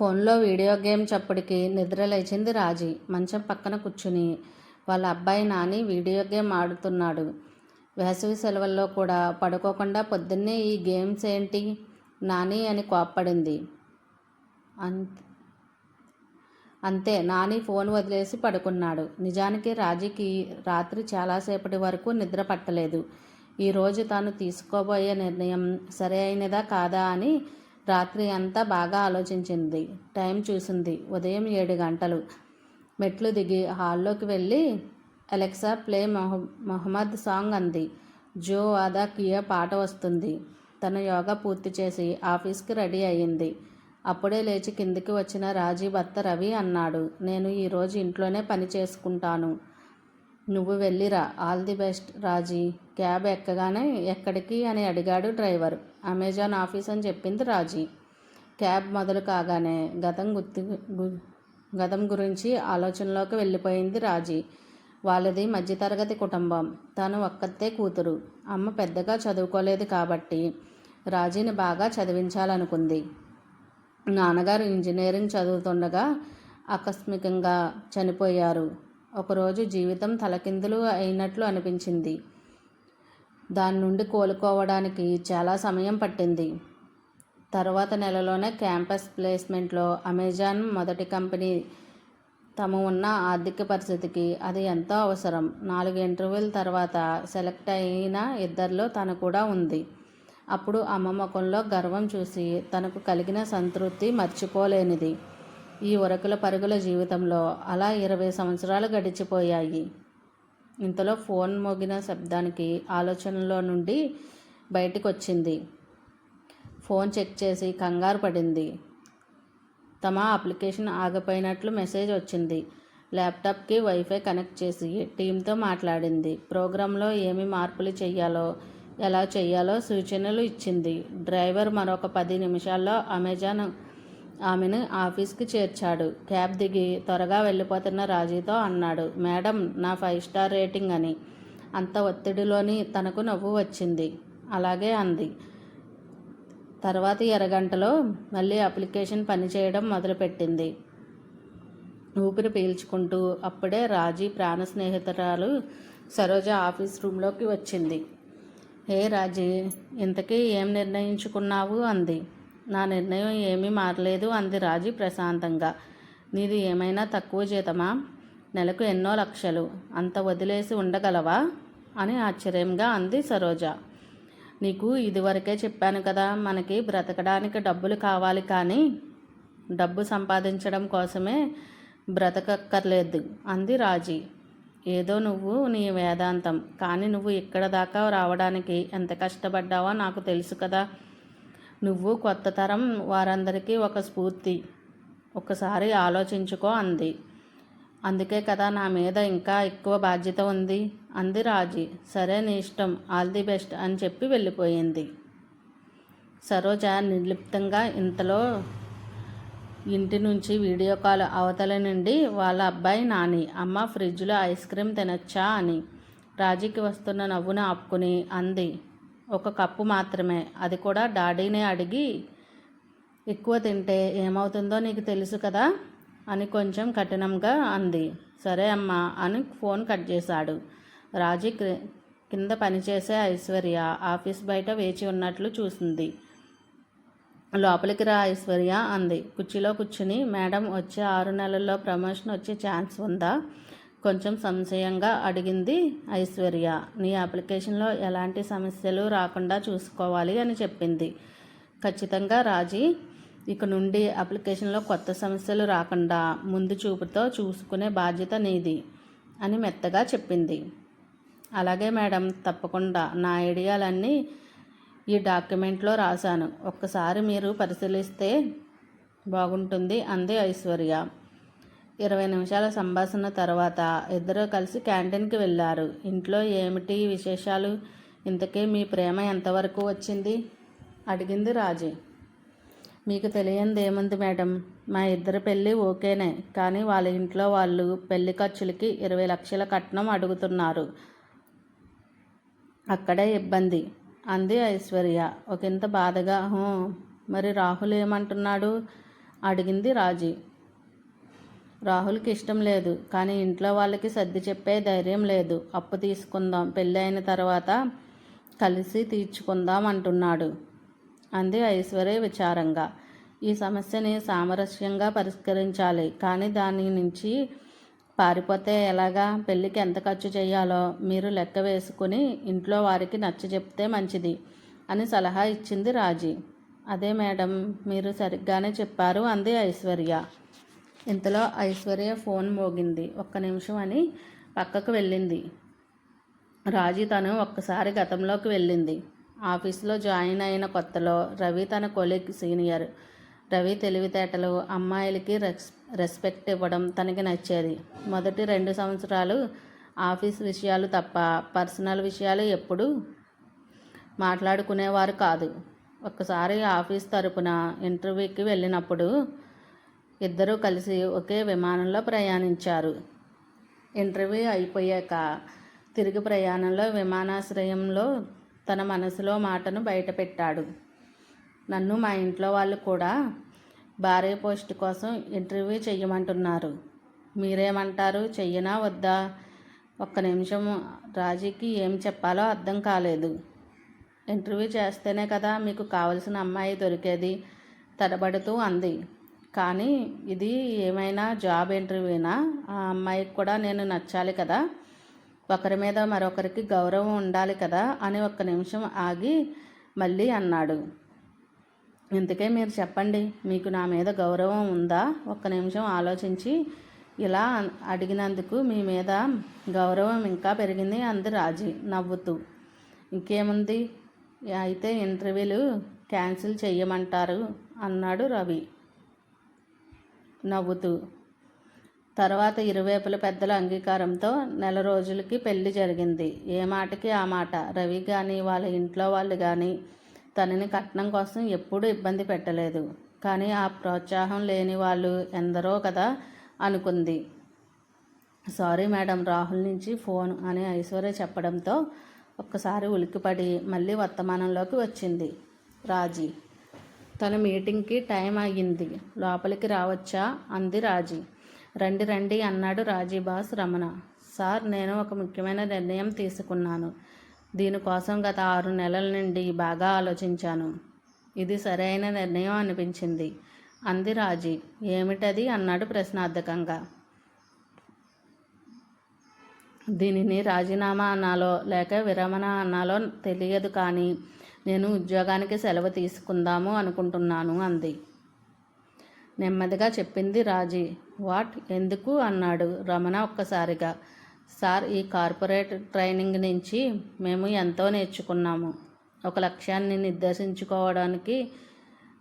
ఫోన్లో video game చప్పుడికి నిద్ర లేచింది రాజీ. మంచం పక్కన కూర్చుని వాళ్ళ అబ్బాయి నాని వీడియో గేమ్ ఆడుతున్నాడు. వేసవి సెలవుల్లో కూడా పడుకోకుండా పొద్దున్నే ఈ గేమ్స్ ఏంటి? నాని అని కోప్పడింది. అంతే అంతే నాని ఫోన్ వదిలేసి పడుకున్నాడు. నిజానికి రాజీకి రాత్రి చాలాసేపటి వరకు నిద్ర పట్టలేదు. ఈరోజు తాను తీసుకోబోయే నిర్ణయం సరి అయినదా కాదా అని రాత్రి అంతా బాగా ఆలోచించింది. టైం చూసింది. ఉదయం ఏడు గంటలు. మెట్లు దిగి హాల్లోకి వెళ్ళి అలెక్సా ప్లే మొహ మొహమ్మద్ సాంగ్ అంది. జో ఆదా కియా పాట వస్తుంది. తన యోగా పూర్తి చేసి ఆఫీస్కి రెడీ అయ్యింది. అప్పుడే లేచి కిందికి వచ్చిన రాజీ భర్త రవి అన్నాడు. నేను ఈరోజు ఇంట్లోనే పని చేసుకుంటాను. నువ్వు వెళ్ళిరా. All the best Raji. Cab ఎక్కగానే ఎక్కడికి అని అడిగాడు డ్రైవర్. అమెజాన్ ఆఫీస్ అని చెప్పింది రాజీ. క్యాబ్ మొదలు కాగానే గతం గుర్తు గు- గతం గురించి ఆలోచనలోకి వెళ్ళిపోయింది రాజీ. వాళ్ళది మధ్యతరగతి కుటుంబం. తను ఒక్కతే కూతురు. అమ్మ పెద్దగా చదువుకోలేదు కాబట్టి రాజీని బాగా చదివించాలనుకుంది. నాన్నగారు ఇంజనీరింగ్ చదువుతుండగా ఆకస్మికంగా చనిపోయారు. ఒకరోజు జీవితం తలకిందులు అయినట్లు అనిపించింది. దాని నుండి కోలుకోవడానికి చాలా సమయం పట్టింది. తర్వాత నెలలోనే క్యాంపస్ ప్లేస్మెంట్లో అమెజాన్ మొదటి కంపెనీ తమ ఉన్న ఆర్థిక పరిస్థితికి అది ఎంతో అవసరం. నాలుగు ఇంటర్వ్యూల తర్వాత సెలెక్ట్ అయిన ఇద్దరిలో తను కూడా ఉంది. అప్పుడు అమ్మ ముఖంలో గర్వం చూసి తనకు కలిగిన సంతృప్తి మర్చిపోలేనిది. ఈ ఉరకుల పరుగుల జీవితంలో అలా ఇరవై సంవత్సరాలు గడిచిపోయాయి. ఇంతలో ఫోన్ మోగిన శబ్దానికి ఆలోచనలో నుండి బయటకు వచ్చింది ఫోన్ చెక్ చేసి కంగారు పడింది. తమ అప్లికేషన్ ఆగిపోయినట్లు మెసేజ్ వచ్చింది. ల్యాప్టాప్కి వైఫై కనెక్ట్ చేసి టీంతో మాట్లాడింది. ప్రోగ్రాంలో ఏమి మార్పులు చేయాలో ఎలా చేయాలో సూచనలు ఇచ్చింది. డ్రైవర్ మరొక పది నిమిషాల్లో అమెజాన్ ఆమెను ఆఫీస్కి చేర్చాడు. క్యాబ్ దిగి త్వరగా వెళ్ళిపోతున్న రాజీతో అన్నాడు. మేడం నా ఫైవ్ స్టార్ రేటింగ్ అని. అంత ఒత్తిడిలోని తనకు నవ్వు వచ్చింది. అలాగే అంది. తర్వాతి ఎరగంటలో మళ్ళీ అప్లికేషన్ పనిచేయడం మొదలుపెట్టింది. ఊపిరి పీల్చుకుంటూ అప్పుడే రాజీ ప్రాణ స్నేహితురాలు సరోజ ఆఫీస్ రూమ్లోకి వచ్చింది. హే రాజీ ఇంతకీ ఏం నిర్ణయించుకున్నావు? అంది. నా నిర్ణయం ఏమీ మారలేదు అంది రాజీ ప్రశాంతంగా. నీది ఏమైనా తక్కువ జీతమా? నెలకు ఎన్నో లక్షలు. అంత వదిలేసి ఉండగలవా? అని ఆశ్చర్యంగా అంది సరోజ. నీకు ఇదివరకే చెప్పాను కదా మనకి బ్రతకడానికి డబ్బులు కావాలి కానీ డబ్బు సంపాదించడం కోసమే బ్రతకక్కర్లేదు అంది రాజీ. ఏదో నువ్వు నీ వేదాంతం. కానీ నువ్వు ఇక్కడ దాకా రావడానికి ఎంత కష్టపడ్డావో నాకు తెలుసు కదా. నువ్వు కొత్త తరం వారందరికీ ఒక స్ఫూర్తి. ఒకసారి ఆలోచించుకో అంది. అందుకే కదా నా మీద ఇంకా ఎక్కువ బాధ్యత ఉంది? అంది రాజీ. సరే నీ ఇష్టం ఆల్ ది బెస్ట్ అని చెప్పి వెళ్ళిపోయింది. సరోజ నిర్లిప్తంగా ఇంతలో ఇంటి నుంచి వీడియో కాల్ అవతల నుండి వాళ్ళ అబ్బాయి నాని అమ్మ ఫ్రిడ్జ్లో ఐస్ క్రీమ్ తినచ్చా అని రాజీకి వస్తున్న నవ్వును ఆపుకుని అంది. ఒక కప్పు మాత్రమే. అది కూడా డాడీనే అడిగి ఎక్కువ తింటే ఏమవుతుందో నీకు తెలుసు కదా అని కొంచెం కఠినంగా అంది. సరే అమ్మా అని ఫోన్ కట్ చేశాడు. రాజీ క్రి- కింద పనిచేసే ఐశ్వర్య ఆఫీస్ బయట వేచి ఉన్నట్లు చూసింది. లోపలికి రా ఐశ్వర్య అంది. కుర్చీలో కూర్చుని మేడం వచ్చే ఆరు నెలల్లో ప్రమోషన్ వచ్చే ఛాన్స్ ఉందా? కొంచెం సంశయంగా అడిగింది ఐశ్వర్య. నీ అప్లికేషన్లో ఎలాంటి సమస్యలు రాకుండా చూసుకోవాలి అని చెప్పింది. ఖచ్చితంగా రాజీ. ఇక నుండి అప్లికేషన్లో కొత్త సమస్యలు రాకుండా ముందు చూపుతో చూసుకునే బాధ్యత నీది అని మెత్తగా చెప్పింది. అలాగే మేడం తప్పకుండా. నా ఐడియాలన్నీ ఈ డాక్యుమెంట్లో రాశాను. ఒక్కసారి మీరు పరిశీలిస్తే బాగుంటుంది అంది ఐశ్వర్య. ఇరవై నిమిషాల సంభాషణ తర్వాత ఇద్దరూ కలిసి క్యాంటీన్కి వెళ్ళారు. ఇంట్లో ఏమిటి విశేషాలు? ఇంతకీ మీ ప్రేమ ఎంతవరకు వచ్చింది? అడిగింది రాజీ. మీకు తెలియంది ఏముంది మేడం? మా ఇద్దరి పెళ్ళి ఓకేనే కానీ వాళ్ళ ఇంట్లో వాళ్ళు పెళ్ళి ఖర్చులకి ఇరవై లక్షల కట్నం అడుగుతున్నారు. అక్కడే ఇబ్బంది అంది ఐశ్వర్య. ఒకంత బాధగా మరి రాహుల్ ఏమంటున్నాడు? అడిగింది రాజీ. రాహుల్కి ఇష్టం లేదు. కానీ ఇంట్లో వాళ్ళకి సర్ది చెప్పే ధైర్యం లేదు. అప్పు తీసుకుందాం పెళ్ళి అయిన తర్వాత కలిసి తీర్చుకుందాం అంటున్నాడు. అంది ఐశ్వర్య విచారంగా. ఈ సమస్యని సామరస్యంగా పరిష్కరించాలి. కానీ దాని నుంచి పారిపోతే ఎలాగా? పెళ్ళికి ఎంత ఖర్చు చేయాలో? మీరు లెక్క వేసుకుని ఇంట్లో వారికి నచ్చ చెప్తే మంచిది అని సలహా ఇచ్చింది రాజీ. అదే మేడం మీరు సరిగ్గానే చెప్పారు అంది ఐశ్వర్య. ఇంతలో ఐశ్వర్య ఫోన్ మోగింది. ఒక్క నిమిషం అని పక్కకు వెళ్ళింది. రాజీ తను ఒక్కసారి గతంలోకి వెళ్ళింది. ఆఫీస్లో జాయిన్ అయిన కొత్తలో రవి తన కొలీగ్ సీనియర్. రవి తెలివితేటలు అమ్మాయిలకి రెస్ రెస్పెక్ట్ ఇవ్వడం తనకి నచ్చేది. మొదటి రెండు సంవత్సరాలు ఆఫీస్ విషయాలు తప్ప పర్సనల్ విషయాలు ఎప్పుడు మాట్లాడుకునేవారు కాదు. ఒక్కసారి ఆఫీస్ తరపున ఇంటర్వ్యూకి వెళ్ళినప్పుడు ఇద్దరూ కలిసి ఒకే విమానంలో ప్రయాణించారు. ఇంటర్వ్యూ అయిపోయాక తిరిగి ప్రయాణంలో విమానాశ్రయంలో తన మనసులో మాటను బయటపెట్టాడు. నన్ను మా ఇంట్లో వాళ్ళు కూడా భార్య పోస్ట్ కోసం ఇంటర్వ్యూ చెయ్యమంటున్నారు. మీరేమంటారు? చెయ్యనా వద్దా? ఒక్క నిమిషం రాజీకి ఏం చెప్పాలో అర్థం కాలేదు. ఇంటర్వ్యూ చేస్తేనే కదా మీకు కావలసిన అమ్మాయి దొరికేది? తడబడుతూ అంది. కానీ ఇది ఏమైనా జాబ్ ఇంటర్వ్యూనా? ఆ అమ్మాయికి కూడా నేను నచ్చాలి కదా. ఒకరి మీద మరొకరికి గౌరవం ఉండాలి కదా అని ఒక్క నిమిషం ఆగి మళ్ళీ అన్నాడు. ఇంతకే మీరు చెప్పండి మీకు నా మీద గౌరవం ఉందా? ఒక్క నిమిషం ఆలోచించి ఇలా అడిగినందుకు మీ మీద గౌరవం ఇంకా పెరిగింది అంది రాజీ నవ్వుతూ. ఇంకేముంది? అయితే ఇంటర్వ్యూలు క్యాన్సిల్ చేయమంటారు అన్నాడు రవి. నవ్వుతూ. తర్వాత ఇరువైపుల పెద్దల అంగీకారంతో నెల రోజులకి పెళ్ళి జరిగింది. ఏ మాటకి ఆ మాట? రవి కానీ వాళ్ళ ఇంట్లో వాళ్ళు కానీ తనని కట్నం కోసం ఎప్పుడూ ఇబ్బంది పెట్టలేదు. కానీ ఆ ప్రోత్సాహం లేని వాళ్ళు ఎందరో కదా అనుకుంది. సారీ మేడం రాహుల్ నుంచి ఫోన్ అని ఐశ్వర్య చెప్పడంతో ఒక్కసారి ఉలిక్కిపడి మళ్ళీ వర్తమానంలోకి వచ్చింది. రాజీ తన మీటింగ్కి టైం అయ్యింది లోపలికి రావచ్చా? అంది రాజీ. రండి రండి అన్నాడు రాజీ బాస్ రమణ. సార్ నేను ఒక ముఖ్యమైన నిర్ణయం తీసుకున్నాను. దీనికోసం గత ఆరు నెలల నుండి బాగా ఆలోచించాను. ఇది సరైన నిర్ణయం అనిపించింది. అంది రాజీ. ఏమిటది? అన్నాడు ప్రశ్నార్థకంగా. దీనిని రాజీనామా అన్నాలో లేక విరమణ అన్నాలో తెలియదు కానీ నేను ఉద్యోగానికి సెలవు తీసుకుందాము అనుకుంటున్నాను అంది. నెమ్మదిగా చెప్పింది రాజీ. వాట్? ఎందుకు అన్నాడు రమణ ఒక్కసారిగా. సార్ ఈ కార్పొరేట్ ట్రైనింగ్ నుంచి మేము ఎంతో నేర్చుకున్నాము. ఒక లక్ష్యాన్ని నిర్దేశించుకోవడానికి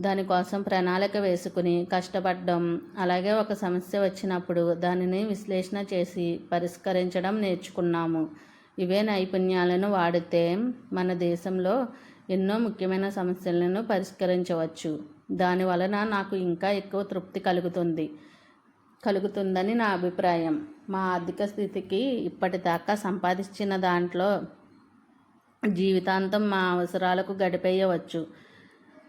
దానికోసం ప్రణాళిక వేసుకుని కష్టపడడం. అలాగే ఒక సమస్య వచ్చినప్పుడు దానిని విశ్లేషణ చేసి పరిష్కరించడం నేర్చుకున్నాము. ఇవే నైపుణ్యాలను వాడితే మన దేశంలో ఎన్నో ముఖ్యమైన సమస్యలను పరిష్కరించవచ్చు. దాని వలన నాకు ఇంకా ఎక్కువ తృప్తి కలుగుతుంది కలుగుతుందని నా అభిప్రాయం. మా ఆర్థిక స్థితికి ఇప్పటిదాకా సంపాదించిన దాంట్లో జీవితాంతం మా అవసరాలకు గడిపేయవచ్చు.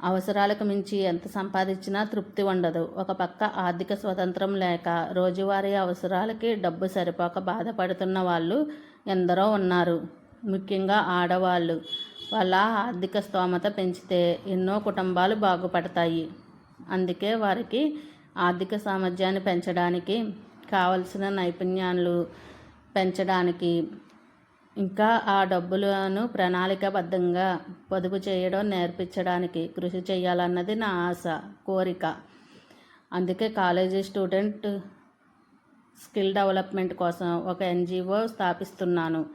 అవసరాలకు మించి ఎంత సంపాదించినా తృప్తి ఉండదు. ఒక పక్క ఆర్థిక స్వతంత్రం లేక రోజువారీ అవసరాలకి డబ్బు సరిపోక బాధపడుతున్న వాళ్ళు ఎందరో ఉన్నారు. ముఖ్యంగా ఆడవాళ్ళు. వాళ్ళ ఆర్థిక స్తోమత పెంచితే ఎన్నో కుటుంబాలు బాగుపడతాయి. అందుకే వారికి ఆర్థిక సామర్థ్యాన్ని పెంచడానికి కావలసిన నైపుణ్యాలు పెంచడానికి ఇంకా ఆ డబ్బులను ప్రణాళికాబద్ధంగా పొదుపు చేయడం నేర్పించడానికి కృషి చేయాలన్నది నా ఆశ కోరిక. అందుకే కాలేజీ స్టూడెంట్ స్కిల్ డెవలప్మెంట్ కోసం ఒక ఎన్జిఓ స్థాపిస్తున్నాను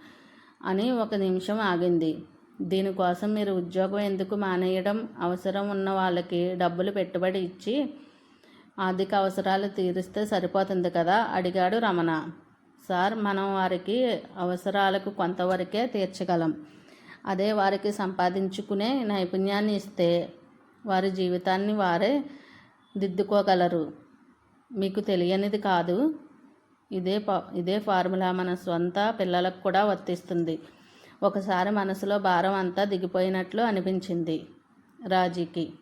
అని ఒక నిమిషం ఆగింది. దీనికోసం మీరు ఉద్యోగం ఎందుకు మానేయడం అవసరం ఉన్న వాళ్ళకి డబ్బులు పెట్టుబడి ఇచ్చి ఆర్థిక అవసరాలు తీరిస్తే సరిపోతుంది కదా? అడిగాడు రమణ. సార్ మనం వారికి అవసరాలకు కొంతవరకే తీర్చగలం. అదే వారికి సంపాదించుకునే నైపుణ్యాన్ని ఇస్తే వారి జీవితాన్ని వారే దిద్దుకోగలరు. మీకు తెలియనిది కాదు. ఇదే ఇదే ఫార్ములా మన స్వంత పిల్లలకు కూడా వర్తిస్తుంది. ఒకసారి మనసులో భారం అంతా దిగిపోయినట్లు అనిపించింది రాజీకి.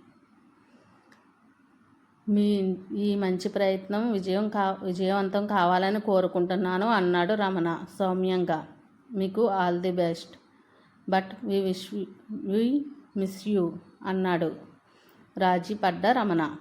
మీ ఈ మంచి ప్రయత్నం విజయం కా విజయవంతం కావాలని కోరుకుంటున్నాను అన్నాడు రమణ సౌమ్యంగా. మీకు all the best. But we wish we miss you అన్నాడు రాజీ పడ్డ రమణ.